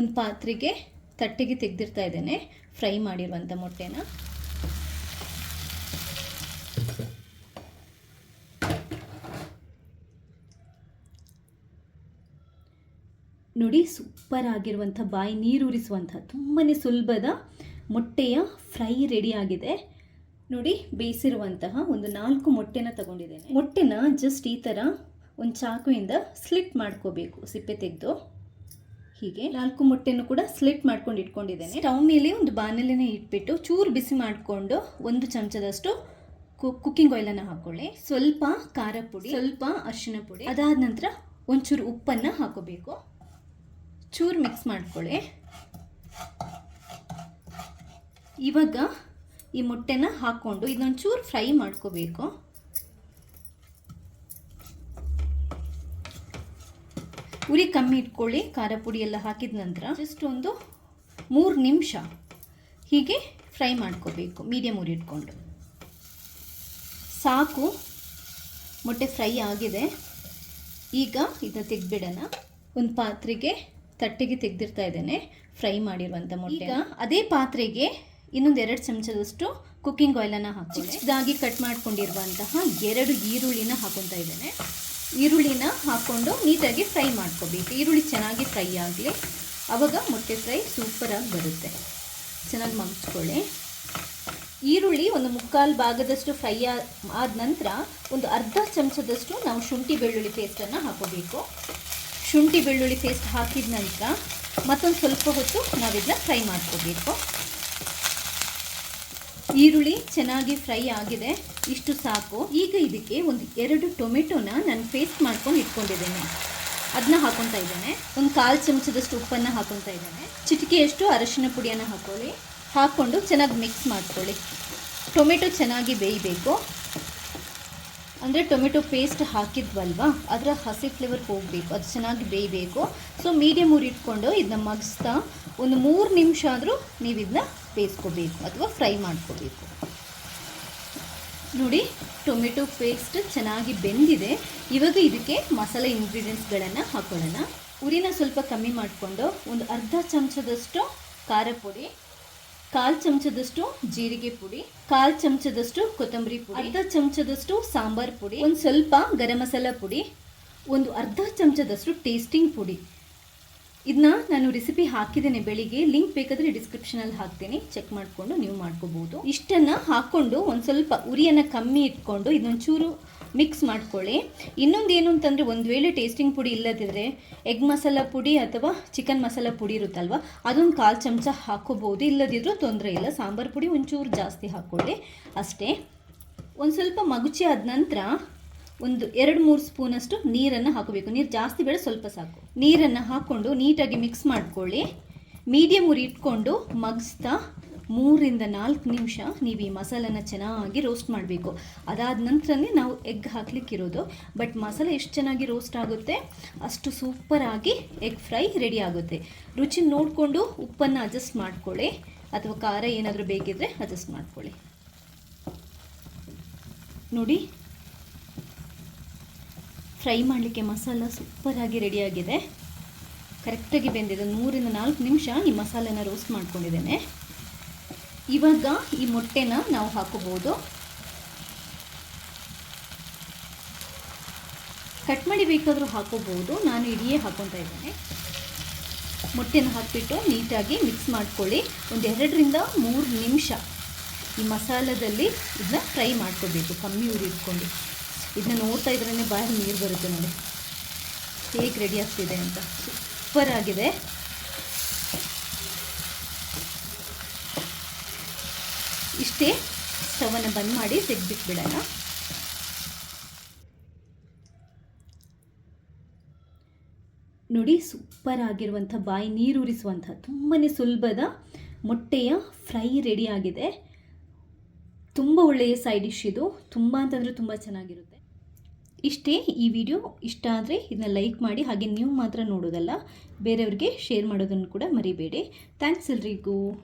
ಒಂದು ಪಾತ್ರೆಗೆ ತಟ್ಟೆಗೆ ತೆಗೆದಿರ್ತಾ ಇದ್ದೇನೆ. ಫ್ರೈ ಮಾಡಿರುವಂಥ ಮೊಟ್ಟೆನ. ನೋಡಿ ಸೂಪರ್ ಆಗಿರುವಂಥ ಬಾಯಿ ನೀರೂರಿಸುವಂಥ ತುಂಬಾ ಸುಲಭದ ಮೊಟ್ಟೆಯ ಫ್ರೈ ರೆಡಿ ಆಗಿದೆ. ನೋಡಿ, ಬೇಯಿಸಿರುವಂತಹ ಒಂದು ನಾಲ್ಕು ಮೊಟ್ಟೆನ ತಗೊಂಡಿದ್ದೇನೆ. ಮೊಟ್ಟೆನ ಜಸ್ಟ್ ಈ ಥರ ಒಂದು ಚಾಕುವಿಂದ ಸ್ಲಿಟ್ ಮಾಡ್ಕೋಬೇಕು, ಸಿಪ್ಪೆ ತೆಗೆದು. ಹೀಗೆ ನಾಲ್ಕು ಮೊಟ್ಟೆನೂ ಕೂಡ ಸ್ಲಿಟ್ ಮಾಡ್ಕೊಂಡು ಇಟ್ಕೊಂಡಿದ್ದೇನೆ. ಸ್ಟವ್ ಮೇಲೆ ಒಂದು ಬಾಣಲೆನೇ ಇಟ್ಬಿಟ್ಟು ಚೂರು ಬಿಸಿ ಮಾಡಿಕೊಂಡು ಒಂದು ಚಮಚದಷ್ಟು ಕುಕ್ಕಿಂಗ್ ಆಯಿಲನ್ನು ಹಾಕೊಳ್ಳಿ. ಸ್ವಲ್ಪ ಖಾರ ಪುಡಿ, ಸ್ವಲ್ಪ ಅರಿಶಿನ ಪುಡಿ, ಅದಾದ ನಂತರ ಒಂಚೂರು ಉಪ್ಪನ್ನು ಹಾಕೋಬೇಕು. ಚೂರು ಮಿಕ್ಸ್ ಮಾಡ್ಕೊಳ್ಳಿ. ಇವಾಗ ಈ ಮೊಟ್ಟೆನ ಹಾಕ್ಕೊಂಡು ಇದೊಂದು ಚೂರು ಫ್ರೈ ಮಾಡ್ಕೋಬೇಕು. ಉರಿ ಕಮ್ಮಿ ಇಟ್ಕೊಳ್ಳಿ, ಖಾರ ಪುಡಿ ಎಲ್ಲ ಹಾಕಿದ ನಂತರ ಜಸ್ಟ್ ಒಂದು ಮೂರು ನಿಮಿಷ ಹೀಗೆ ಫ್ರೈ ಮಾಡ್ಕೋಬೇಕು ಮೀಡಿಯಮ್ ಉರಿ ಇಟ್ಕೊಂಡು. ಸಾಕು, ಮೊಟ್ಟೆ ಫ್ರೈ ಆಗಿದೆ. ಈಗ ಇದನ್ನ ತೆಗೆದ್ಬಿಡೋಣ. ಒಂದು ಪಾತ್ರೆಗೆ ತಟ್ಟೆಗೆ ತೆಗೆದಿರ್ತಾ ಇದ್ದೇನೆ, ಫ್ರೈ ಮಾಡಿರುವಂಥ ಮೊಟ್ಟೆ. ಈಗ ಅದೇ ಪಾತ್ರೆಗೆ ಇನ್ನೊಂದು ಎರಡು ಚಮಚದಷ್ಟು ಕುಕ್ಕಿಂಗ್ ಆಯಿಲನ್ನು ಹಾಕಿ ಚಿಕ್ಕದಾಗಿ ಕಟ್ ಮಾಡ್ಕೊಂಡಿರುವಂತಹ ಎರಡು ಈರುಳ್ಳಿನ ಹಾಕೊತಾ ಇದ್ದೇನೆ. ಈರುಳ್ಳಿನ ಹಾಕ್ಕೊಂಡು ನೀಟಾಗಿ ಫ್ರೈ ಮಾಡ್ಕೋಬೇಕು. ಈರುಳ್ಳಿ ಚೆನ್ನಾಗಿ ಫ್ರೈ ಆಗಲಿ ಆವಾಗ ಮೊಟ್ಟೆ ಫ್ರೈ ಸೂಪರಾಗಿ ಬರುತ್ತೆ. ಚೆನ್ನಾಗಿ ಮಗಿಸ್ಕೊಳ್ಳಿ ಈರುಳ್ಳಿ ಒಂದು ಮುಕ್ಕಾಲು ಭಾಗದಷ್ಟು ಫ್ರೈ ಆದ ನಂತರ ಒಂದು ಅರ್ಧ ಚಮಚದಷ್ಟು ನಾವು ಶುಂಠಿ ಬೆಳ್ಳುಳ್ಳಿ ಪೇಸ್ಟನ್ನು ಹಾಕೋಬೇಕು. ಶುಂಠಿ ಬೆಳ್ಳುಳ್ಳಿ ಪೇಸ್ಟ್ ಹಾಕಿದ ನಂತರ ಮತ್ತೊಂದು ಸ್ವಲ್ಪ ಹೊತ್ತು ನಾವಿದನ್ನ ಫ್ರೈ ಮಾಡ್ಕೋಬೇಕು. ಈರುಳ್ಳಿ ಚೆನ್ನಾಗಿ ಫ್ರೈ ಆಗಿದೆ. ಇಷ್ಟು ಸಾಕು. ಈಗ ಇದಕ್ಕೆ ಒಂದು ಎರಡು ಟೊಮೆಟೊನ ನಾನು ಪೇಸ್ಟ್ ಮಾಡ್ಕೊಂಡು ಇಟ್ಕೊಂಡಿದ್ದೇನೆ. ಅದನ್ನ ಹಾಕೊತಾ ಇದ್ದೇನೆ. ಒಂದು ಕಾಲು ಚಮಚದಷ್ಟು ಉಪ್ಪನ್ನು ಹಾಕೊತಾ ಇದ್ದೇನೆ. ಚಿಟಿಕೆಯಷ್ಟು ಅರಶಿನ ಪುಡಿಯನ್ನು ಹಾಕೊಳ್ಳಿ. ಹಾಕ್ಕೊಂಡು ಚೆನ್ನಾಗಿ ಮಿಕ್ಸ್ ಮಾಡ್ಕೊಳ್ಳಿ. ಟೊಮೆಟೊ ಚೆನ್ನಾಗಿ ಬೇಯಬೇಕು. ಅಂದರೆ ಟೊಮೆಟೊ ಪೇಸ್ಟ್ ಹಾಕಿದ್ವಲ್ವಾ? ಅದರ ಹಸಿ ಫ್ಲೇವರ್ ಹೋಗಬೇಕು. ಅದು ಚೆನ್ನಾಗಿ ಬೇಯಬೇಕು. ಸೊ ಮೀಡಿಯಮ್ ಊರಿಟ್ಕೊಂಡು ಇದನ್ನ ಮಗಿಸ್ತಾ ಒಂದು ಮೂರು ನಿಮಿಷ ಆದರೂ ನೀವು ಇದನ್ನ ಬೇಯಿಸ್ಕೋಬೇಕು ಅಥವಾ ಫ್ರೈ ಮಾಡ್ಕೋಬೇಕು. ನೋಡಿ ಟೊಮೆಟೊ ಪೇಸ್ಟ್ ಚೆನ್ನಾಗಿ ಬೆಂದಿದೆ. ಇವಾಗ ಇದಕ್ಕೆ ಮಸಾಲೆ ಇಂಗ್ರೀಡಿಯೆಂಟ್ಸ್ಗಳನ್ನು ಹಾಕೊಳ್ಳೋಣ. ಉರಿನ ಸ್ವಲ್ಪ ಕಮ್ಮಿ ಮಾಡಿಕೊಂಡು ಒಂದು ಅರ್ಧ ಚಮಚದಷ್ಟು ಖಾರ ಪುಡಿ, ಕಾಲು ಚಮಚದಷ್ಟು ಜೀರಿಗೆ ಪುಡಿ, ಕಾಲು ಚಮಚದಷ್ಟು ಕೊತ್ತಂಬರಿ ಪುಡಿ, ಅರ್ಧ ಚಮಚದಷ್ಟು ಸಾಂಬಾರ್ ಪುಡಿ, ಒಂದು ಸ್ವಲ್ಪ ಗರಂ ಮಸಾಲ ಪುಡಿ, ಒಂದು ಅರ್ಧ ಚಮಚದಷ್ಟು ಟೇಸ್ಟಿಂಗ್ ಪುಡಿ. ಇದನ್ನ ನಾನು ರೆಸಿಪಿ ಹಾಕಿದ್ದೇನೆ ಬೆಳಿಗ್ಗೆ. ಲಿಂಕ್ ಬೇಕಾದರೆ ಡಿಸ್ಕ್ರಿಪ್ಷನಲ್ಲಿ ಹಾಕ್ತೀನಿ. ಚೆಕ್ ಮಾಡಿಕೊಂಡು ನೀವು ಮಾಡ್ಕೋಬೋದು. ಇಷ್ಟನ್ನು ಹಾಕ್ಕೊಂಡು ಒಂದು ಸ್ವಲ್ಪ ಉರಿಯನ್ನು ಕಮ್ಮಿ ಇಟ್ಕೊಂಡು ಇದೊಂಚೂರು ಮಿಕ್ಸ್ ಮಾಡ್ಕೊಳ್ಳಿ. ಇನ್ನೊಂದು ಏನು ಅಂತಂದರೆ ಒಂದು ವೇಳೆ ಟೇಸ್ಟಿಂಗ್ ಪುಡಿ ಇಲ್ಲದಿದ್ದರೆ ಎಗ್ ಮಸಾಲ ಪುಡಿ ಅಥವಾ ಚಿಕನ್ ಮಸಾಲ ಪುಡಿ ಇರುತ್ತಲ್ವ, ಅದೊಂದು ಕಾಲು ಚಮಚ ಹಾಕೋಬೋದು. ಇಲ್ಲದಿದ್ರೂ ತೊಂದರೆ ಇಲ್ಲ. ಸಾಂಬಾರು ಪುಡಿ ಒಂಚೂರು ಜಾಸ್ತಿ ಹಾಕ್ಕೊಳ್ಳಿ. ಅಷ್ಟೇ. ಒಂದು ಸ್ವಲ್ಪ ಮಗುಚಿ ಆದ ನಂತರ ಒಂದು ಎರಡು ಮೂರು ಸ್ಪೂನಷ್ಟು ನೀರನ್ನು ಹಾಕಬೇಕು. ನೀರು ಜಾಸ್ತಿ ಬೇಡ, ಸ್ವಲ್ಪ ಸಾಕು. ನೀರನ್ನು ಹಾಕ್ಕೊಂಡು ನೀಟಾಗಿ ಮಿಕ್ಸ್ ಮಾಡ್ಕೊಳ್ಳಿ. ಮೀಡಿಯಮ್ ಉರಿ ಇಟ್ಕೊಂಡು ಮಗ್ಸ್ತಾ ಮೂರಿಂದ ನಾಲ್ಕು ನಿಮಿಷ ನೀವು ಈ ಮಸಾಲನ ಚೆನ್ನಾಗಿ ರೋಸ್ಟ್ ಮಾಡಬೇಕು. ಅದಾದ ನಂತರನೇ ನಾವು ಎಗ್ ಹಾಕ್ಲಿಕ್ಕಿರೋದು. ಬಟ್ ಮಸಾಲೆ ಎಷ್ಟು ಚೆನ್ನಾಗಿ ರೋಸ್ಟ್ ಆಗುತ್ತೆ? ಅಷ್ಟು ಸೂಪರಾಗಿ ಎಗ್ ಫ್ರೈ ರೆಡಿ ಆಗುತ್ತೆ. ರುಚಿ ನೋಡಿಕೊಂಡು ಉಪ್ಪನ್ನು ಅಡ್ಜಸ್ಟ್ ಮಾಡ್ಕೊಳ್ಳಿ. ಅಥವಾ ಖಾರ ಏನಾದರೂ ಬೇಕಿದ್ದರೆ ಅಡ್ಜಸ್ಟ್ ಮಾಡ್ಕೊಳ್ಳಿ. ನೋಡಿ ಫ್ರೈ ಮಾಡಲಿಕ್ಕೆ ಮಸಾಲ ಸೂಪರಾಗಿ ರೆಡಿಯಾಗಿದೆ ಕರೆಕ್ಟಾಗಿ ಬೆಂದಿದೆ. ಮೂರಿಂದ ನಾಲ್ಕು ನಿಮಿಷ ಈ ಮಸಾಲೆನ ರೋಸ್ಟ್ ಮಾಡ್ಕೊಂಡಿದ್ದೇನೆ. ಇವಾಗ ಈ ಮೊಟ್ಟೆನ ನಾವು ಹಾಕೋಬೋದು ಕಟ್ ಮಾಡಿ ಬೇಕಾದರೂ ಹಾಕೋಬೋದು ನಾನು ಇಡಿಯೇ ಹಾಕೊತಾ ಇದ್ದೇನೆ. ಮೊಟ್ಟೆನ ಹಾಕಿಬಿಟ್ಟು ನೀಟಾಗಿ ಮಿಕ್ಸ್ ಮಾಡ್ಕೊಳ್ಳಿ. ಒಂದು ಎರಡರಿಂದ ಮೂರು ನಿಮಿಷ ಈ ಮಸಾಲದಲ್ಲಿ ಇದನ್ನ ಫ್ರೈ ಮಾಡ್ಕೋಬೇಕು. ಕಮ್ಮಿ ಉರಿ ಇಟ್ಕೊಂಡು. ಇದನ್ನ ನೋಡ್ತಾ ಇದ್ರೇ ಬಾಯಿ ನೀರು ಬರುತ್ತೆ ನೋಡಿ. ಹೇಗೆ ರೆಡಿ ಆಗ್ತಿದೆ ಅಂತ. ಸೂಪರ್ ಆಗಿದೆ. ಇಷ್ಟೇ ಸ್ಟವನ್ನು ಬಂದ್ ಮಾಡಿ ತೆಗೆದ್ಬಿಟ್ಬಿಡೋಣ. ನೋಡಿ ಸೂಪರ್ ಆಗಿರುವಂಥ ಬಾಯಿ ನೀರು ನೀರೂರಿಸುವಂಥ ತುಂಬಾ ಸುಲಭದ ಮೊಟ್ಟೆಯ ಫ್ರೈ ರೆಡಿ ಆಗಿದೆ. ತುಂಬ ಒಳ್ಳೆಯ ಸೈಡ್ ಡಿಶ್ ಇದು. ತುಂಬ ಅಂತಂದರೆ ತುಂಬ ಚೆನ್ನಾಗಿರುತ್ತೆ. ಇಷ್ಟೇ ಈ ವಿಡಿಯೋ ಇಷ್ಟ ಆದರೆ ಇದನ್ನ ಲೈಕ್ ಮಾಡಿ ಹಾಗೆ ನೀವು ಮಾತ್ರ ನೋಡೋದಲ್ಲ. ಬೇರೆಯವ್ರಿಗೆ ಶೇರ್ ಮಾಡೋದನ್ನು ಕೂಡ ಮರಿಬೇಡಿ. ಥ್ಯಾಂಕ್ಸ್ ಎಲ್ರಿಗೂ.